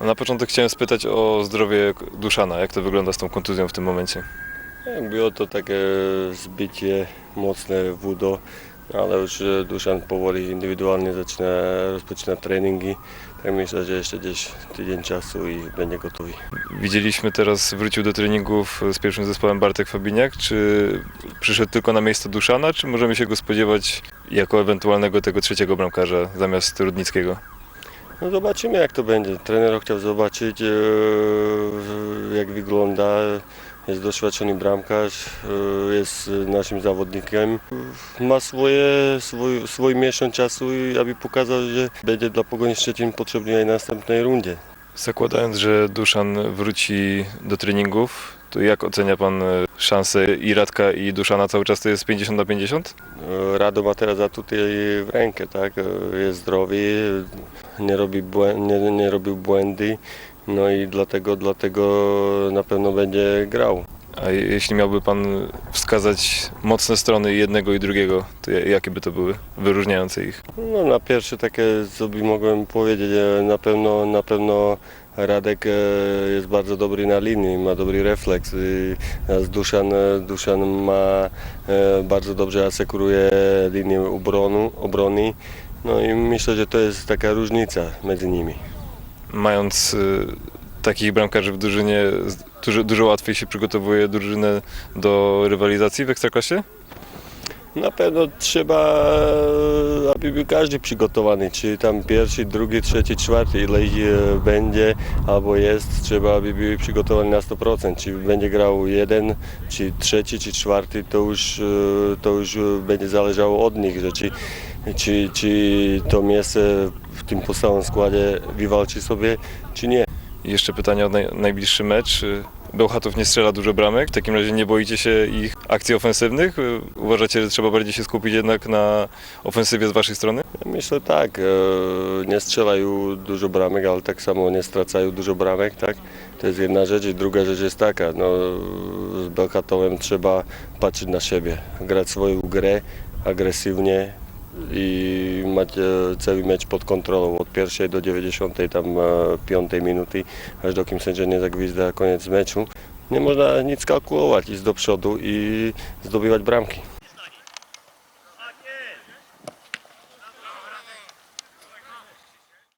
Na początek chciałem spytać o zdrowie Duszana. Jak to wygląda z tą kontuzją w tym momencie? Było to takie zbicie mocne w udo, ale już e, Duszan powoli indywidualnie zaczyna, rozpoczyna treningi. Tak myślę, że jeszcze gdzieś tydzień czasu i będzie gotowy. Widzieliśmy teraz, wrócił do treningów z pierwszym zespołem Bartek Fabiniak. Czy przyszedł tylko na miejsce Duszana, czy możemy się go spodziewać jako ewentualnego tego trzeciego bramkarza zamiast Rudnickiego? No zobaczymy jak to będzie. Trener chciał zobaczyć e, jak wygląda. Jest doświadczony bramkarz, e, jest naszym zawodnikiem. Ma swoje, swój, swój miesiąc czasu, aby pokazał, że będzie dla Pogoni Szczecin potrzebny w następnej rundzie. Zakładając, że Duszan wróci do treningów, to jak ocenia Pan e, szanse i Radka i Duszana cały czas to jest 50 na 50? E, Rado ma teraz atuty w rękę, tak? E, Jest zdrowy, nie, robi błę- nie, nie robił błędy, no i dlatego, dlatego na pewno będzie grał. A jeśli miałby Pan wskazać mocne strony jednego i drugiego, to ja- jakie by to były, wyróżniające ich? No na pierwsze takie, co by mogłem powiedzieć, na pewno, na pewno Radek e, jest bardzo dobry na linii, ma dobry refleks. natomiast Duszan, e, Duszan ma e, bardzo dobrze asekuruje linię obronu, obrony. No i myślę, że to jest taka różnica między nimi. Mając takich bramkarzy w drużynie, dużo, dużo łatwiej się przygotowuje drużynę do rywalizacji w Ekstraklasie? Na pewno trzeba, aby był każdy przygotowany, czy tam pierwszy, drugi, trzeci, czwarty, ile ich e, będzie albo jest, trzeba, aby był przygotowany na 100%. Czy będzie grał jeden, czy trzeci, czy czwarty, to już, e, to już e, będzie zależało od nich, że czy, czy, czy to miejsce w tym podstawowym składzie wywalczy sobie, czy nie. Jeszcze pytanie o naj, najbliższy mecz. Bełchatów nie strzela dużo bramek, w takim razie nie boicie się ich akcji ofensywnych? Uważacie, że trzeba bardziej się skupić jednak na ofensywie z Waszej strony? Myślę tak, e, nie strzelają dużo bramek, ale tak samo nie stracają dużo bramek, tak? To jest jedna rzecz i druga rzecz jest taka, no z Bełchatowem trzeba patrzeć na siebie, grać swoją grę agresywnie i mać cały mecz pod kontrolą od pierwszej do 95 tam e, minuty, aż do kim sędzia nie zagwizda koniec meczu. Nie można nic kalkulować, iść do przodu i zdobywać bramki.